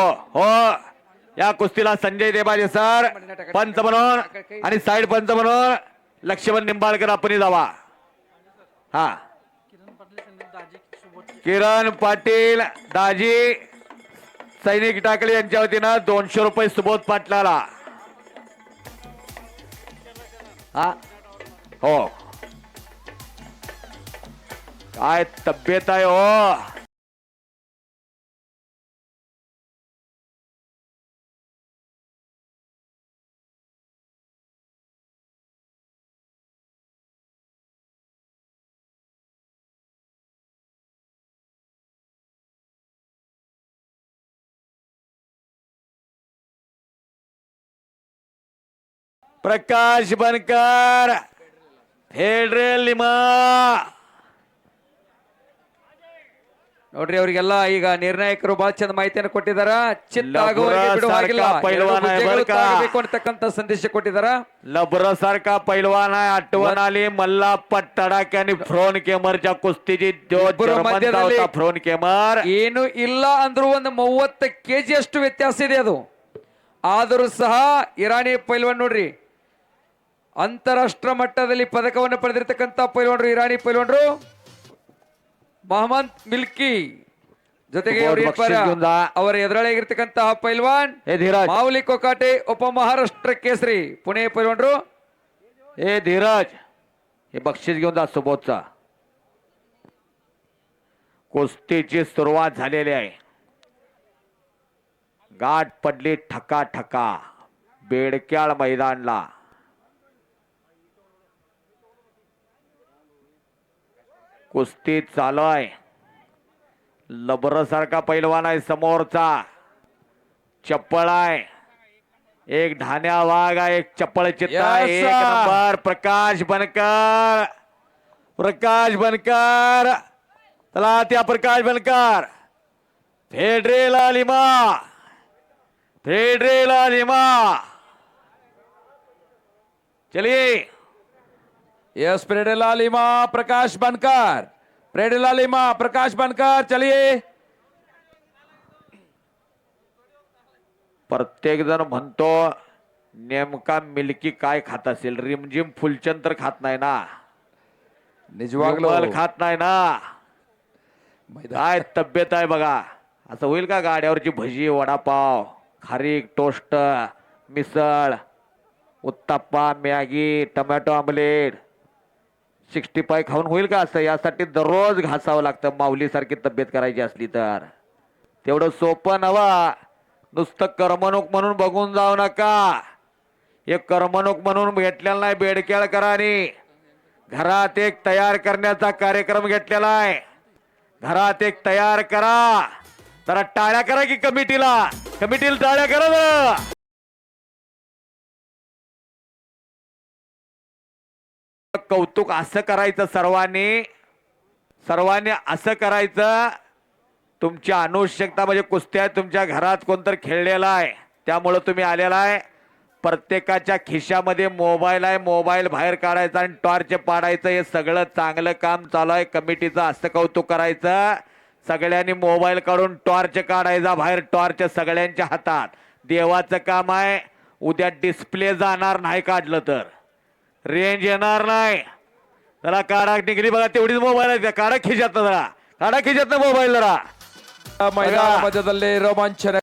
हो हो. या कुस्तीला संजय देबाजे सर पंच म्हणून आणि साईड पंच म्हणून लक्ष्मण निंबाळकर आपण जावा. हा. किरण पाटील दाजी सैनिक टाकले यांच्या वतीनं दोनशे रुपये सुबोध पाटलाला. हा. हो. काय तब्येत आहे हो. ಪ್ರಕಾಶ್ ಬನ್ಕರ್. ಹೇಳ್ರಿ ನಿಮ್ಮ ನೋಡ್ರಿ ಅವರಿಗೆಲ್ಲ ಈಗ ನಿರ್ಣಾಯಕರು ಬಹಳ ಚಂದ ಮಾಹಿತಿಯನ್ನು ಕೊಟ್ಟಿದಾರ. ಚಿತ್ತಾಗುವಂತಕ್ಕಂತ ಸಂದೇಶ ಕೊಟ್ಟಿದಾರ. ಲಬ್ರ ಸರ್ಕ ಪೈಲ್ವಾನ ಅಟ್ವನಾಲಿ ಮಲ್ಲ ಪಟ್ಟಡಕನಿ ಫ್ರೋನ್ ಕೇಮರ್ ಜಾ ಕುಸ್ತಿಜಿ ಫ್ರೋನ್ ಕೇಮರ್ ಏನು ಇಲ್ಲ ಅಂದ್ರು ಒಂದು ಮೂವತ್ತು ಕೆಜಿ ಅಷ್ಟು ವ್ಯತ್ಯಾಸ ಇದೆ ಅದು. ಆದರೂ ಸಹ ಇರಾನಿ ಪೈಲ್ವಾನ್ ನೋಡ್ರಿ ಅಂತಾರಾಷ್ಟ್ರ ಮಟ್ಟದಲ್ಲಿ ಪದಕವನ್ನು ಪಡೆದಿರ್ತಕ್ಕಂಥ ಪೈಲ್ವಾನ್ರು ಇರಾನಿ ಪೈಲ್ವಾನ್ರು ಮೊಹಮ್ಮದ್ ಮಿಲ್ಕಿ ಜೊತೆಗೆ ಅವ್ರು ಏನ್ ಬಕ್ಷೀಸ್ ಗೆದ್ದ. ಅವರ ಎದುರಾಳಿಯಾಗಿರ್ತಕ್ಕಂತಹ ಪೈಲ್ವಾನ್ हे धीरज ಮಾವುಲಿ ಕೊಕಾಟೆ ಉಪ ಮಹಾರಾಷ್ಟ್ರ ಕೇಸರಿ ಪುಣೆ ಪೈಲ್ವಾನ್ರು हे धीरज हे बक्षीस घेऊन जा सुबोधचा कुस्तीची सुरुवात झालेली आहे गाठ पडली ठका ठका बेडक्याळ मैदानला कुस्ती चालू आहे लबर सारखा पैलवान आहे समोरचा. चप्पळ आहे. एक ढाण्या वाघ आहे एक चप्पळ चित्त Yes, एक sir. नंबर प्रकाश बनकर. प्रकाश बनकर. चला त्या प्रकाश बनकर. फेडरेला लिमा फेडरेला लिमा चलिए. यस प्रेडेला लिमा प्रकाश बनकर प्रेडेला लिमा प्रकाश बनकर चलिए प्रत्येक जण म्हणतो नेमका मिल्की काय खात असेल? रिमझिम फुलचंद तर खात नाही ना. निजवागलो. खात नाही ना. काय तब्येत आहे बघा. असं होईल का गाड्यावरची भजी वडापाव खारीक toast misal uttappa Maggi tomato omelette? Sixty five खाऊन होईल का असं? यासाठी दररोज घासावं लागतं. माऊलीसारखी तब्येत करायची असली तर. तेवढं सोपं नवा नुसतं करमणूक म्हणून बघून जाऊ नका. एक करमणूक म्हणून घेतलेला नाही बेडकेळ करा घरात एक तयार करण्याचा कार्यक्रम घेतलेला आहे. घरात एक तयार करा. जरा टाळ्या करा की कमिटीला. कमिटीला टाळ्या करा कौतुक असं करायचं सर्वांनी? सर्वांनी असं करायचं? तुमची अनुष्यकता म्हणजे कुस्त्या तुमच्या घरात कोणतर खेळलेला आहे त्यामुळं तुम्ही आलेला आहे. प्रत्येकाच्या खिशामध्ये मोबाईल आहे मोबाईल बाहेर काढायचा आणि टॉर्च पाडायचं हे सगळं चांगलं काम चालू आहे. कमिटीचं असं कौतुक करायचं. सगळ्यांनी मोबाईल काढून टॉर्च काढायचा बाहेर टॉर्च सगळ्यांच्या हातात. देवाचं काम आहे. उद्या डिस्प्ले जाणार नाही काढलं तर. रेंज येणार नाही. त्याला काढा निघली बघा तेवढीच मोबाईल आहे. काढा खिशात ना जरा. काढा खिशात ना मोबाईल जरा मैदानामध्ये चालले रोमांचन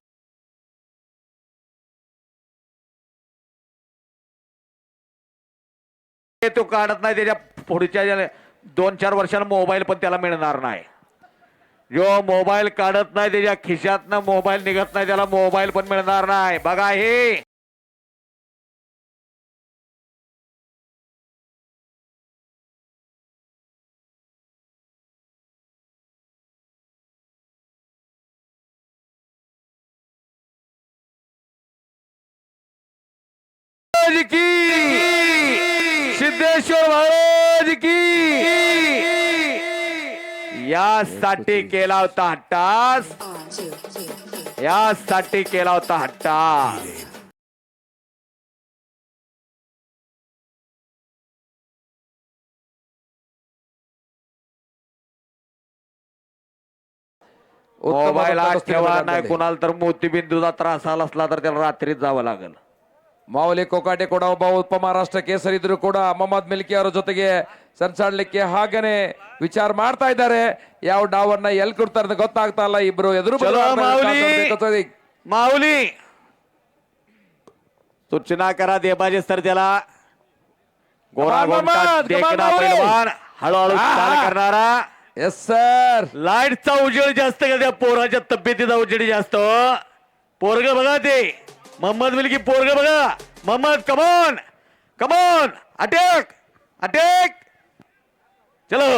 तो काढत नाही त्याच्या पुढच्या दोन चार वर्षांना मोबाईल पण त्याला मिळणार नाही. जो मोबाईल काढत नाही त्याच्या खिशातनं मोबाईल निघत नाही त्याला मोबाईल पण मिळणार नाही. बघा हे. महाराज की? सिद्धेश्वर महाराज की? यासाठी केला होता हट्टास यासाठी केला होता हट्टास उत्तम मोबाईल आता हात कुस्ती ठेवा मैदान नाही. कुणाला तर मोतीबिंदूचा त्रास आला असला तर त्याला रात्रीत जावं लागेल. ಮಾವಲಿ ಕೋಕಾಟೆ ಕೂಡ ಒಬ್ಬ ಉಪ ಮಹಾರಾಷ್ಟ್ರ ಕೇಸರಿದ್ರು ಕೂಡ ಮೊಹಮ್ಮದ್ ಮಿಲ್ಕಿ ಅವರ ಜೊತೆಗೆ ಸನ್ಸಾಡ್ಲಿಕ್ಕೆ ಹಾಗೇನೆ ವಿಚಾರ ಮಾಡ್ತಾ ಇದ್ದಾರೆ ಯಾವ ಡಾವನ್ನ ಎಲ್ಲಿ ಕೊಡ್ತಾರೆ ಅಂತ ಗೊತ್ತಾಗ್ತಾ ಇಲ್ಲ ಇಬ್ರು ಎದುರು चलो ಬದಿಯಾಡ್ತಾ माऊली ಇರ್ತಾರೆ. माऊली सूचना करा देबाजी सर त्याला गोरा कमान, गोमटा कमान, देखना कमान, माऊली. पैलवान हळूहळू हा, चाल हा. करणारा ಎಸ್ ಸರ್ लाईटचा उजेड जास्त का त्या पोराच्या तब्येतीचा उजेड जास्त हो. पोरग बघा ते मोहम्मद मिल्की पोरग बघा Mohammad come on come on attack attack चलो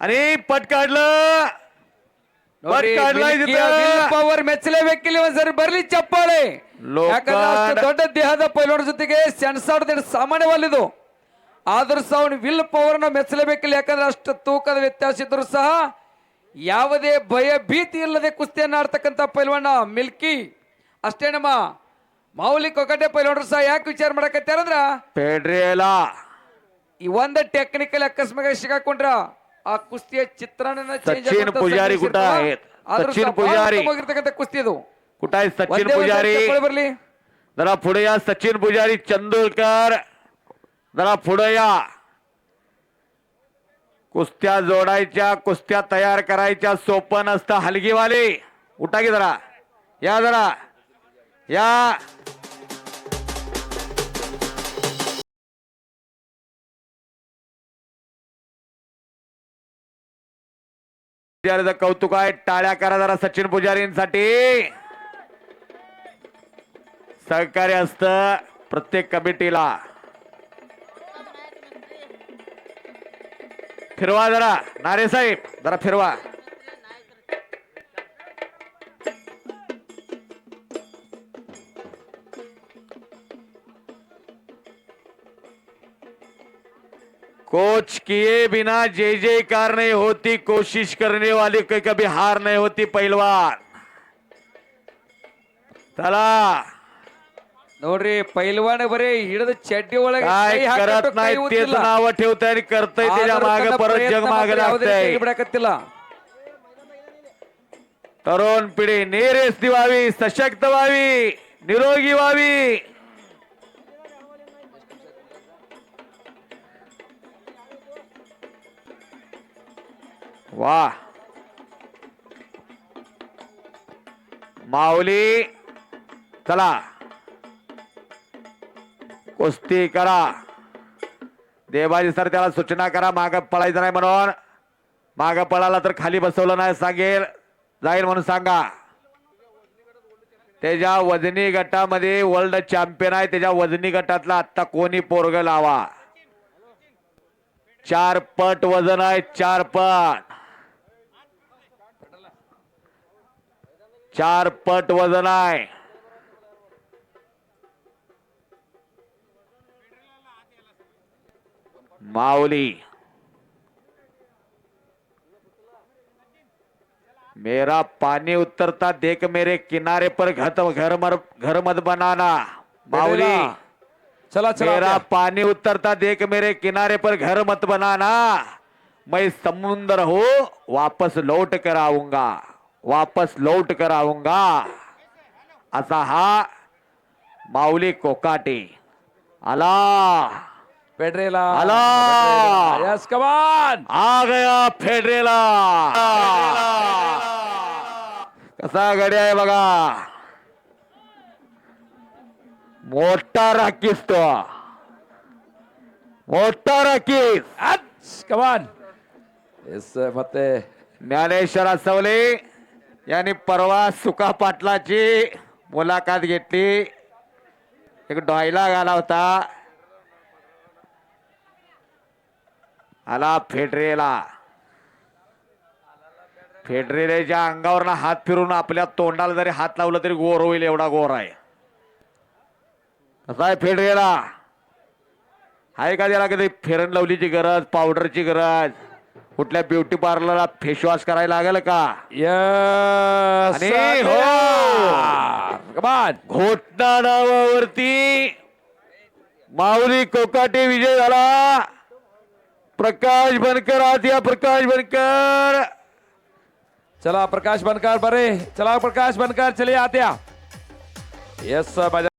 आणि पट काढलं पट काढलाय तिथं ಪವರ್ ಮೆಚ್ಚಲೇಬೇಕಿಲ್ಲ ಒಂದ್ಸರಿ ಬರ್ಲಿ ಚಪ್ಪಾಳೆ ಲೋಕಾಡ್. ಯಾಕಂದ್ರೆ ಅಷ್ಟು ದೊಡ್ಡ ದೇಹದ ಪೈಲೋಡ್ ಜೊತೆಗೆ ಸೆಣಸಾಡೋದು ಸಾಮಾನ್ಯವಲ್ಲಿದು ಆದ್ರೂ ಸಹ ಅವನು ವಿಲ್ ಪವರ್ ನ ಮೆಚ್ಚಲೇಬೇಕಿಲ್ಲ ಯಾಕಂದ್ರೆ ಅಷ್ಟು ತೂಕದ ವ್ಯತ್ಯಾಸ ಇದ್ರು ಸಹ ಯಾವುದೇ ಭಯ ಭೀತಿ ಇಲ್ಲದೆ ಕುಸ್ತಿಯನ್ನ ಆಡ್ತಕ್ಕಂಥ ಪೈಲ್ವಾನ ಮಿಲ್ಕಿ ಅಷ್ಟೇ ನಮ್ಮ ಮಾವುಲಿ ಕೊಕಟೆ ಪೈಲೋಡ್ರು ಸಹ ಯಾಕೆ ವಿಚಾರ ಮಾಡಕತ್ತಾರಂದ್ರ पेड्रेला ಈ ಒಂದ ಟೆಕ್ನಿಕಲ್ ಅಕಸ್ಮಾತ್ ಸಿಗಾಕೊಂಡ್ರ ಆ ಕುಸ್ತಿಯ ಚಿತ್ರಾನ್ನ change ಸಚಿನ್ ಆಗುವಂತ ಪೂಜಾರಿ ಸನ್ನಿವೇಶ ಕುಟ ಇರ್ತಾವ. आहेत. ಆದ್ರೂ ಸಚಿನ್ ಸಹ ಬಹಳ ಪೂಜಾರಿ. ಉತ್ತಮವಾಗಿರ್ತಕ್ಕಂಥ ಕುಸ್ತಿ ಇದು कुठं आहे सचिन ಒಂದೇ ಒಂದು पुजारी ಚಪ್ಪಾಳೆ ಬರ್ಲಿ जरा पुढे या सचिन पुजारी चंदोलकर जरा पुढे या कुस्त्या जोडायच्या कुस्त्या तयार करायच्या सोपं नसतं हलगीवाले उठा की जरा या जरा या. कौतुक आहे. टाळ्या करा जरा सचिन पुजारींसाठी. सहकार्य असतं प्रत्येक कमिटीला. फिरवा जरा. नारे साहेब जरा फिरवा. कोच किए बिना जय जयकार नहीं होती कोशिश करने वाले की कभी हार नहीं होती पहलवान चला ನೋಡ್ರಿ ಪೈಲ್ವಾನ ಬರೀ ಹಿಡಿದ ಚಡ್ಡಿ ಒಳಗೆ काय ಕೈ ಹಾಕಟ್ಟು करत ಕೈ नाही तेच ಊದ್ತಿಲ್ಲ. नाव ठेवतंय आणि करतय त्याच्या ಆದರೂ मागे ತನ್ನ परत ಪ್ರಯತ್ನ जग मागे ಮಾತ್ರ ಯಾವುದೇ लागतंय ರೀತಿಯಲ್ಲಿ ಬಿಡಕತ್ತಿಲ್ಲ तरुण पिढी नेरेस्ती व्हावी सशक्त व्हावी निरोगी व्हावी वा. माऊली चला. कुस्ती करा. देवाजी सर त्याला सूचना करा माग पळायचं नाही म्हणून. माग पळाला तर खाली बसवलं नाही सांगेल. जाईल म्हणून सांगा. त्याच्या वजनी गटामध्ये वर्ल्ड चॅम्पियन आहे. त्याच्या वजनी गटातला आत्ता कोणी पोरग लावा? चार पट वजन आहे चार पट. चार पट वज़न आहे. माऊली. मेरा पानी उतरता देख मेरे किनारे पर घर मर घर मत बनाना. माऊली. चला चला मेरा पानी उतरता देख मेरे किनारे पर घर मत बनाना. मैं समुंदर हो वापस लौट कर आऊँगा. वापस लौट कर आऊँगा। असा हा कोकाटी। अला फेडरेला। आला कमान आ गया फेडरेला। कसा गड्या है बगा मोटा राखीस तो। मोटा राखीस। कमान इस फते ज्ञानेश्वरा असवली। यांनी परवा सुका पाटलाची मुलाखत घेतली. एक डॉयला आला होता. आला फेडरेला. फेडरेच्या अंगावरनं हात फिरून आपल्या तोंडाला जरी हात लावला तरी गोर होईल एवढा गोर आहे. कसा आहे फेडरेला? आहे का त्याला कधी फेरन लवलीची गरज पावडरची गरज? कुठल्या ब्युटी पार्लरला फेसवॉश करायला लागेल का? यस. आणि हो. कमान घोटणा नावावरती माऊली कोकाटे विजय झाला. प्रकाश बनकर आत या प्रकाश बनकर. चला प्रकाश बनकर बरे. चला प्रकाश बनकर चलिए आत्या येस माझ्या